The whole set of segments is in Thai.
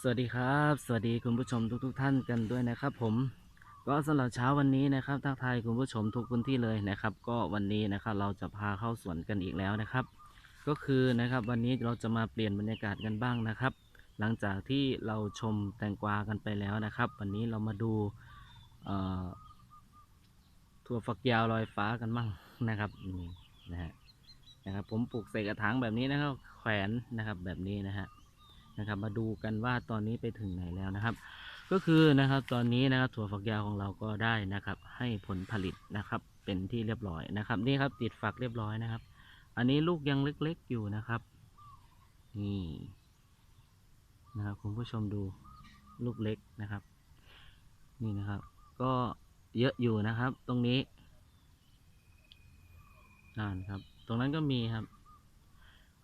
สวัสดีครับ สวัสดีคุณผู้ชมทุกๆทท่านกันด้วยนะครับ ผมก็สำหรับเช้าวันนี้นะครับทักทายคุณผู้ชมทุกพื้นที่เลยนะครับ ก็วันนี้นะครับเราจะพาเข้าสวนกันอีกแล้วนะครับ ก็คือนะครับวันนี้เราจะมาเปลี่ยนบรรยากาศกันบ้างนะครับ หลังจากที่เราชมแตงกวากันไปแล้วนะครับ วันนี้เรามาดูเอ่อถั่วฝักยาวลอยฟ้ากันบ้างนะครับนี่นะฮะนะครับผมปลูกใส่กระถางแบบนี้นะครับ แขวนนะครับแบบนี้นะฮะ นะครับ มาดูกันว่าตอนนี้ไปถึงไหนแล้วนะครับ ก็คือนะครับตอนนี้นะครับถั่วฝักยาวของเราก็ได้นะครับ ให้ผลผลิตนะครับ เป็นที่เรียบร้อยนะครับ นี่ครับติดฝักเรียบร้อยนะครับ อันนี้ลูกยังเล็กๆอยู่นะครับ นี่นะครับคุณผู้ชมดูลูกเล็กนะครับ นี่นะครับ ก็เยอะอยู่นะครับ ตรงนี้นั่นครับ ตรงนั้นก็มีครับ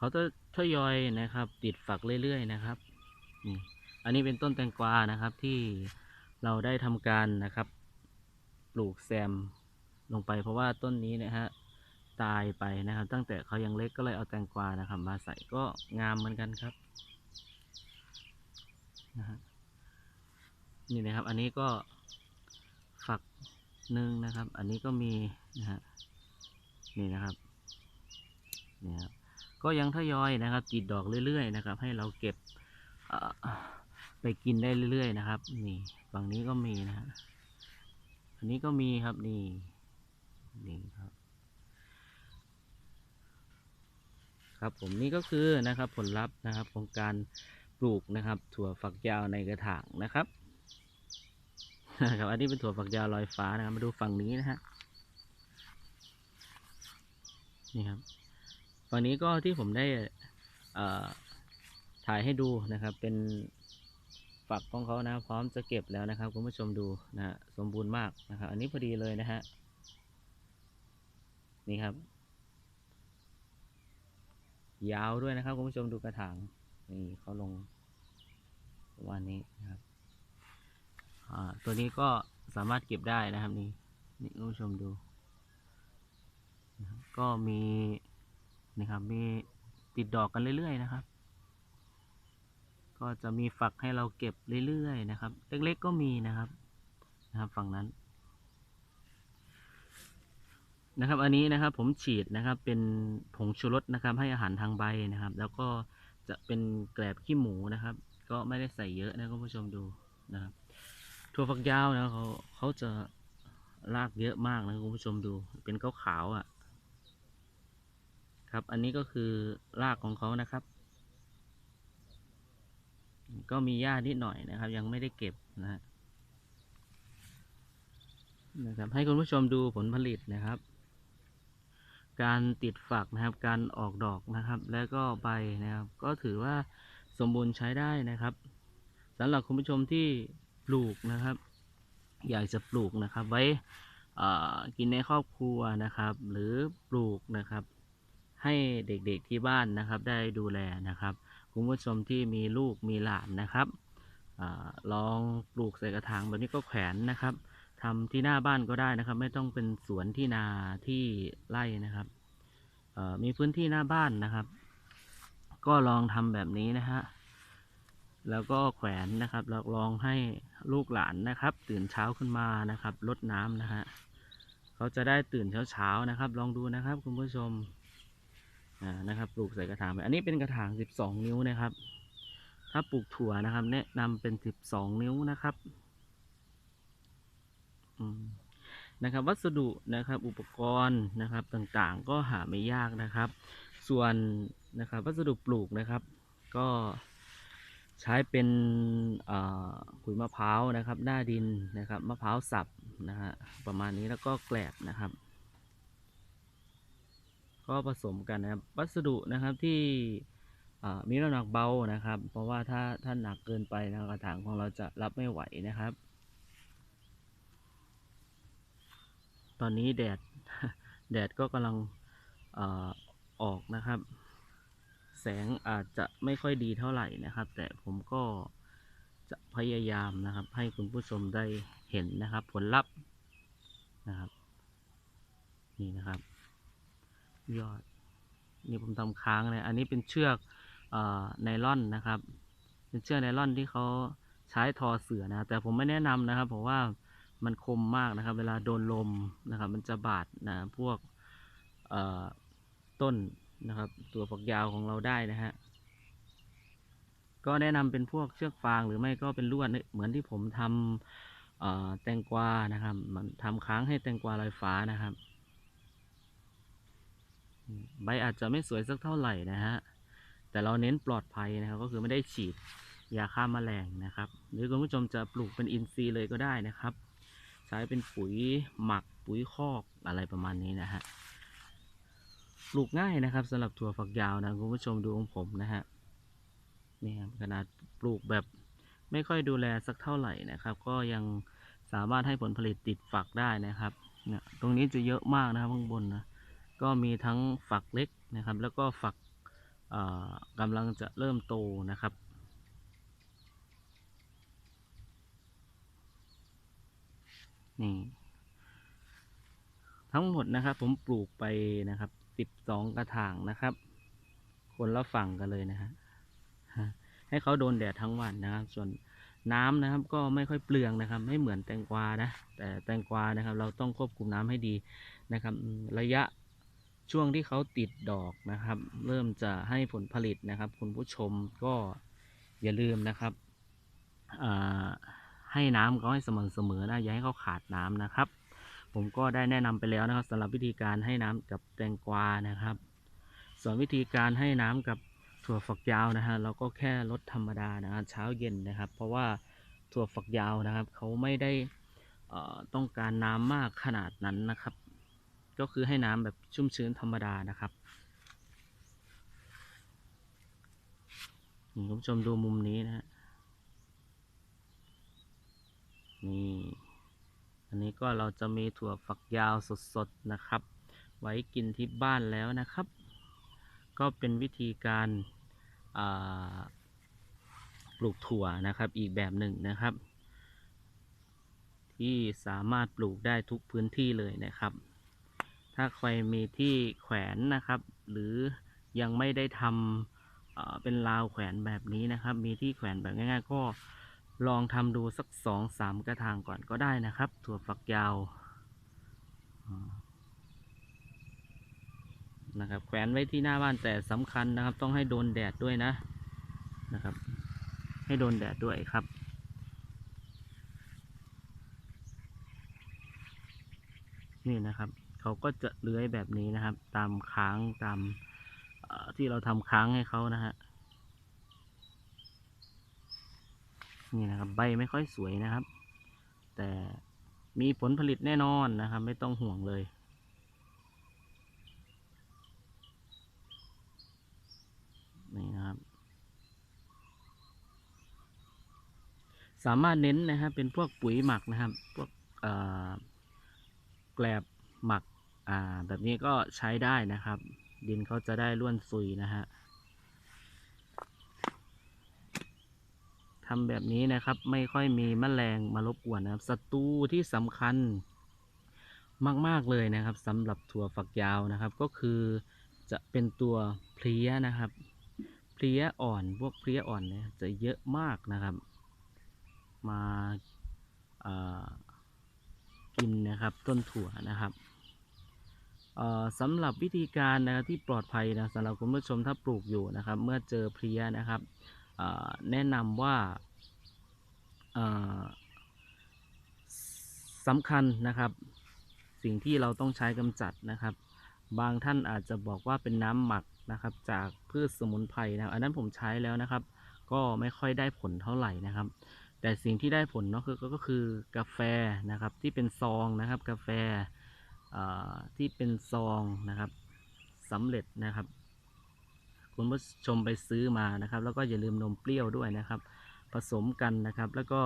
เขาจะทยอยนะครับ ติดฝักเรื่อยๆนะครับอันนี้เป็นต้นแตงกวานะครับที่เราได้ทำการนะครับ ปลูกแซมลงไป เพราะว่าต้นนี้นะฮะตายไปนะครับ ตั้งแต่เขายังเล็กก็เลยเอาแตงกวานะครับ มาใส่ก็งามเหมือนกันครับนะฮะนี่นะครับ อันนี้ก็ฝักหนึ่งนะครับ อันนี้ก็มีนะฮะนี่นะครับนี่ครับ ก็ยังทยอยนะครับติดดอกเรื่อยๆนะครับ ให้เราเก็บไปกินได้เรื่อยๆนะครับ นี่ฝั่งนี้ก็มีนะฮะอันนี้ก็มีครับนี่นี่ครับ ครับผมนี่ก็คือนะครับผลลัพธ์นะครับของการปลูกนะครับ ถั่วฝักยาวในกระถางนะครับนะครับ อันนี้เป็นถั่วฝักยาวลอยฟ้านะครับ มาดูฝั่งนี้นะฮะนี่ครับ ฝั่งนี้ก็ที่ผมได้ถ่ายให้ดูนะครับ เป็นฝักของเขานะ พร้อมจะเก็บแล้วนะครับคุณผู้ชมดูนะฮะสมบูรณ์มากนะครับ อันนี้พอดีเลยนะฮะนี่ครับ ยาวด้วยนะครับคุณผู้ชมดูกระถางนี่เขาลงประมาณนี้นะครับตัวนี้ก็สามารถเก็บได้นะครับนี่นี่คุณผู้ชมดู ก็มี นะครับ มีติดดอกกันเรื่อยๆนะครับ ก็จะมีฝักให้เราเก็บเรื่อยๆนะครับ เล็กๆก็มีนะครับนะครับ ฝั่งนั้นนะครับ อันนี้นะครับผมฉีดนะครับ เป็นผงชูรสนะครับ ให้อาหารทางใบนะครับ แล้วก็จะเป็นแกลบขี้หมูนะครับ ก็ไม่ได้ใส่เยอะนะคุณผู้ชมดูนะครับถั่วฝักยาวนะเขาเขาจะรากเยอะมากนะคุณผู้ชมดู เป็นขาวๆอะ ครับ อันนี้ก็คือรากของเขานะครับ ก็มีหญ้านิดหน่อยนะครับ ยังไม่ได้เก็บนะฮะนะครับ ให้คุณผู้ชมดูผลผลิตนะครับ การติดฝักนะครับ การออกดอกนะครับ แล้วก็ใบนะครับ ก็ถือว่าสมบูรณ์ใช้ได้นะครับสำหรับคุณผู้ชมที่ปลูกนะครับ อยากจะปลูกนะครับ ไว้กินในครอบครัวนะครับ หรือปลูกนะครับ ให้เด็กๆที่บ้านนะครับได้ดูแลนะครับคุณผู้ชมที่มีลูกมีหลานนะครับอลองปลูกใส่กระถางแบบนี้ก็แขวนนะครับทำที่หน้าบ้านก็ได้นะครับ ไม่ต้องเป็นสวนที่นาที่ไร่นะครับมีพื้นที่หน้าบ้านนะครับ ก็ลองทำแบบนี้นะฮะแล้วก็แขวนนะครับแล้วลองให้ลูกหลานนะครับ ตื่นเช้าขึ้นมานะครับรดน้ำนะฮะเขาจะได้ตื่นเช้าๆนะครับ ลองดูนะครับคุณผู้ชม นะครับ ปลูกใส่กระถางไปอันนี้เป็นกระถาง 12 นิ้วนะครับ ถ้าปลูกถั่วนะครับ แนะนำเป็น 12 นิ้วนะครับนะครับ วัสดุนะครับ อุปกรณ์นะครับต่างๆ ก็หาไม่ยากนะครับ ส่วนนะครับวัสดุปลูกนะครับ ก็ใช้เป็นขุยมะพร้าวนะครับ หน้าดินนะครับมะพร้าวสับนะฮะประมาณนี้แล้วก็แกลบนะครับ ก็ผสมกันนะครับวัสดุนะครับที่มีน้ำหนักเบานะครับ เพราะว่าถ้าถ้าหนักเกินไปนะกระถางของเราจะรับไม่ไหวนะครับ ตอนนี้แดดแดดก็กำลังอออกนะครับ แสงอาจจะไม่ค่อยดีเท่าไหร่นะครับ แต่ผมก็จะพยายามนะครับ ให้คุณผู้ชมได้เห็นนะครับ ผลลัพธ์นะครับ นี่นะครับ ยอด นี่ผมทำค้างเลยอันนี้เป็นเชือกอไนล่อนนะครับ เป็นเชือกไนล่อนที่เขาใช้ทอเสือนะ แต่ผมไม่แนะนำนะครับ เพราะว่ามันคมมากนะครับ เวลาโดนลมนะครับ มันจะบาดนะพวกต้นนะครับ ตัวฝักยาวของเราได้นะฮะก็แนะนำเป็นพวกเชือกฟางหรือไม่ก็เป็นลวดเนี่ยเหมือนที่ผมทำเอ่อแตงกวานะครับ มันทำค้างให้แตงกวาลอยฟ้านะครับ ใบอาจจะไม่สวยสักเท่าไหร่นะฮะ แต่เราเน้นปลอดภัยนะครับ ก็คือไม่ได้ฉีดยาฆ่าแมลงนะครับ หรือคุณผู้ชมจะปลูกเป็นอินทรีย์เลยก็ได้นะครับ ใช้เป็นปุ๋ยหมักปุ๋ยคอกอะไรประมาณนี้นะฮะ ปลูกง่ายนะครับสำหรับถั่วฝักยาวนะคุณผู้ชมดูของผมนะฮะ นี่ครับขนาดปลูกแบบไม่ค่อยดูแลสักเท่าไหร่นะครับ ก็ยังสามารถให้ผลผลิตติดฝักได้นะครับเนี่ยตรงนี้จะเยอะมากนะครับข้างบนนะ ก็มีทั้งฝักเล็กนะครับ แล้วก็ฝักกำลังจะเริ่มโตนะครับ นี่ ทั้งหมดนะครับผมปลูกไปนะครับสิบสองกระถางนะครับ คนละฝั่งกันเลยนะฮะให้เขาโดนแดดทั้งวันนะครับ ส่วนน้ำนะครับก็ไม่ค่อยเปลืองนะครับ ไม่เหมือนแตงกวานะ แต่แตงกวานะครับ เราต้องควบคุมน้ำให้ดีนะครับ ระยะ ช่วงที่เขาติดดอกนะครับ เริ่มจะให้ผลผลิตนะครับ คุณผู้ชมก็อย่าลืมนะครับให้น้ำเขาให้สม่ำเสมอนะอย่าให้เขาขาดน้ำนะครับ ผมก็ได้แนะนำไปแล้วนะครับสำหรับวิธีการให้น้ำกับแตงกวานะครับ ส่วนวิธีการให้น้ำกับถั่วฝักยาวนะฮะเราก็แค่ลดธรรมดานะฮะเช้าเย็นนะครับ เพราะว่าถั่วฝักยาวนะครับเขาไม่ได้ต้องการน้ำมากขนาดนั้นนะครับ ก็คือให้น้ำแบบชุ่มชื้นธรรมดานะครับคุณผู้ชมดูมุมนี้นะฮะนี่อันนี้ก็เราจะมีถั่วฝักยาวสดๆนะครับ ไว้กินที่บ้านแล้วนะครับ ก็เป็นวิธีการาปลูกถั่วนะครับอีกแบบหนึ่งนะครับ ที่สามารถปลูกได้ทุกพื้นที่เลยนะครับ ถ้าใครมีที่แขวนนะครับ หรือยังไม่ได้ทำเป็นราวแขวนแบบนี้นะครับ มีที่แขวนแบบง่ายๆ ก็ลองทำดูสักสองสามกระถางก่อนก็ได้นะครับ ถั่วฝักยาวนะครับแขวนไว้ที่หน้าบ้านแต่สำคัญนะครับ ต้องให้โดนแดดด้วยนะนะครับ ให้โดนแดดด้วยครับนี่นะครับ เขาก็จะเลื้อยแบบนี้นะครับ ตามค้างตามที่เราทำค้างให้เขานะฮะนี่นะครับ ใบไม่ค่อยสวยนะครับ แต่มีผลผลิตแน่นอนนะครับ ไม่ต้องห่วงเลย นี่นะครับ สามารถเน้นนะครับเป็นพวกปุ๋ยหมักนะครับ พวกแกลบ หมักอ่าแบบนี้ก็ใช้ได้นะครับ ดินเขาจะได้ร่วนซุยนะฮะทำแบบนี้นะครับไม่ค่อยมีแมลงมารบกวนนะครับศัตรูที่สำคัญมาก ๆ เลยนะครับสำหรับถั่วฝักยาวนะครับ ก็คือจะเป็นตัวเพลี้ยนะครับ เพลี้ยอ่อนพวกเพลี้ยอ่อนเนี่ยจะเยอะมากนะครับ มากินนะครับต้นถั่วนะครับ สำหรับวิธีการนะครับที่ปลอดภัยนะสำหรับคุณผู้ชมถ้าปลูกอยู่นะครับ เมื่อเจอเพลี้ยนะครับแนะนำว่าสำคัญนะครับ สิ่งที่เราต้องใช้กำจัดนะครับ บางท่านอาจจะบอกว่าเป็นน้ำหมักนะครับ จากพืชสมุนไพรนะรอันนั้นผมใช้แล้วนะครับ ก็ไม่ค่อยได้ผลเท่าไหร่นะครับ แต่สิ่งที่ได้ผลเนาะคือก็คือกาแฟนะครับที่เป็นซองนะครับกาแฟ ที่เป็นซองนะครับสำเร็จนะครับ คุณผู้ชมไปซื้อมานะครับ แล้วก็อย่าลืมนมเปรี้ยวด้วยนะครับ ผสมกันนะครับแล้วก็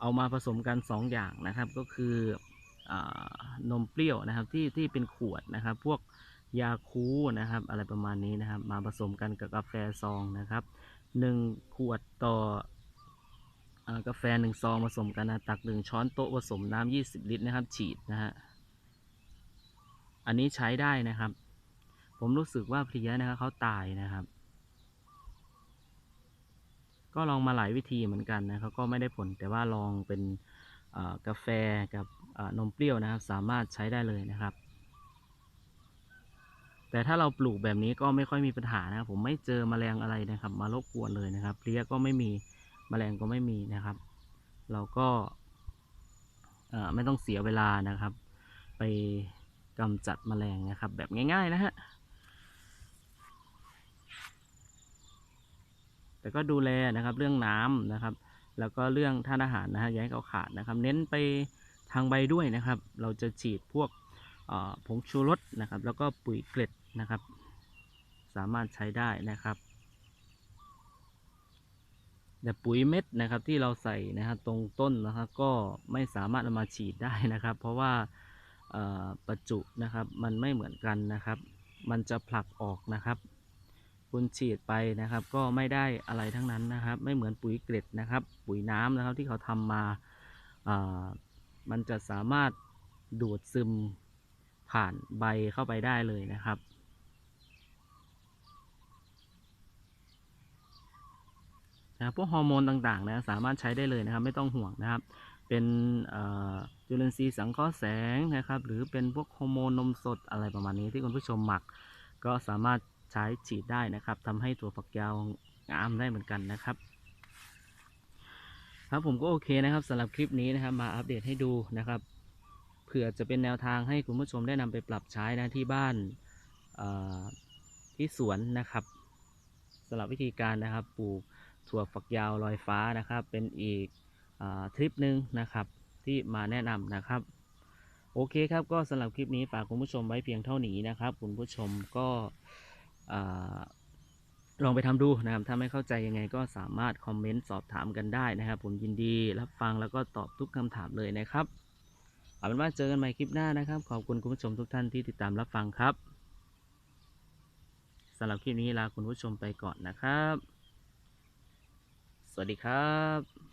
เอามาผสมกันสองอย่างนะครับ ก็คืออนมเปรี้ยวนะครับที่ที่เป็นขวดนะครับ พวกยาคูนะครับ อะไรประมาณนี้นะครับ มาผสมกันกับกาแฟซองนะครับหนึ่งขวดต่อ กาแฟหนึ่งซองผสมกันนะตักหนึ่งช้อนโต๊ะผสมน้ำยี่สิบลิตรนะครับ ฉีดนะฮะอันนี้ใช้ได้นะครับ ผมรู้สึกว่าเพลี้ยนะครับเขาตายนะครับ ก็ลองมาหลายวิธีเหมือนกันนะครับก็ไม่ได้ผลแต่ว่าลองเป็นกาแฟกับนมเปรี้ยวนะครับ สามารถใช้ได้เลยนะครับ แต่ถ้าเราปลูกแบบนี้ก็ไม่ค่อยมีปัญหานะครับ ผมไม่เจอแมลงอะไรนะครับ มารบกวนเลยนะครับเพลี้ยก็ไม่มี แมลงก็ไม่มีนะครับ เราก็ไม่ต้องเสียเวลานะครับ ไปกำจัดแมลงนะครับ แบบง่ายๆนะฮะแต่ก็ดูแลนะครับเรื่องน้ำนะครับ แล้วก็เรื่องท่านอาหารนะฮะอย่าให้เขาขาดนะครับ เน้นไปทางใบด้วยนะครับ เราจะฉีดพวกผงชูรสนะครับ แล้วก็ปุ๋ยเกล็ดนะครับ สามารถใช้ได้นะครับ แต่ปุ๋ยเม็ดนะครับที่เราใส่นะครับตรงต้นนะครับก็ไม่สามารถเอามาฉีดได้นะครับ เพราะว่าประจุนะครับมันไม่เหมือนกันนะครับ มันจะผลักออกนะครับ คุณฉีดไปนะครับ ก็ไม่ได้อะไรทั้งนั้นนะครับ ไม่เหมือนปุ๋ยเกล็ดนะครับ ปุ๋ยน้ำนะครับที่เขาทำมาอ่ามันจะสามารถดูดซึมผ่านใบเข้าไปได้เลยนะครับ นะพวกฮอร์โมนต่างๆนะสามารถใช้ได้เลยนะครับ ไม่ต้องห่วงนะครับ เป็นจุลินทรีย์สังเคราะห์แสงนะครับ หรือเป็นพวกฮอร์โมนนมสดอะไรประมาณนี้ที่คุณผู้ชมหมัก ก็สามารถใช้ฉีดได้นะครับทำให้ตัวฝักยาวงามได้เหมือนกันนะครับครับผมก็โอเคนะครับสำหรับคลิปนี้นะครับมาอัปเดตให้ดูนะครับเผื่อจะเป็นแนวทางให้คุณผู้ชมได้นำไปปรับใช้นะที่บ้านที่สวนนะครับสำหรับวิธีการนะครับปลูก ถั่วฝักยาวลอยฟ้านะครับ เป็นอีกอทริปหนึ่งนะครับที่มาแนะนำนะครับ โอเคครับก็สำหรับคลิปนี้ฝากคุณผู้ชมไว้เพียงเท่านี้นะครับ คุณผู้ชมก็ลองไปทำดูนะครับ ถ้าไม่เข้าใจยังไงก็สามารถคอมเมนต์สอบถามกันได้นะครับ ผมยินดีรับฟังแล้วก็ตอบทุกคำถามเลยนะครับเอาเป็นว่าเจอกันใหม่คลิปหน้านะครับ ขอบคุณคุณผู้ชมทุกท่านที่ติดตามรับฟังครับสำหรับคลิปนี้ลาคุณผู้ชมไปก่อนนะครับ สวัสดีครับ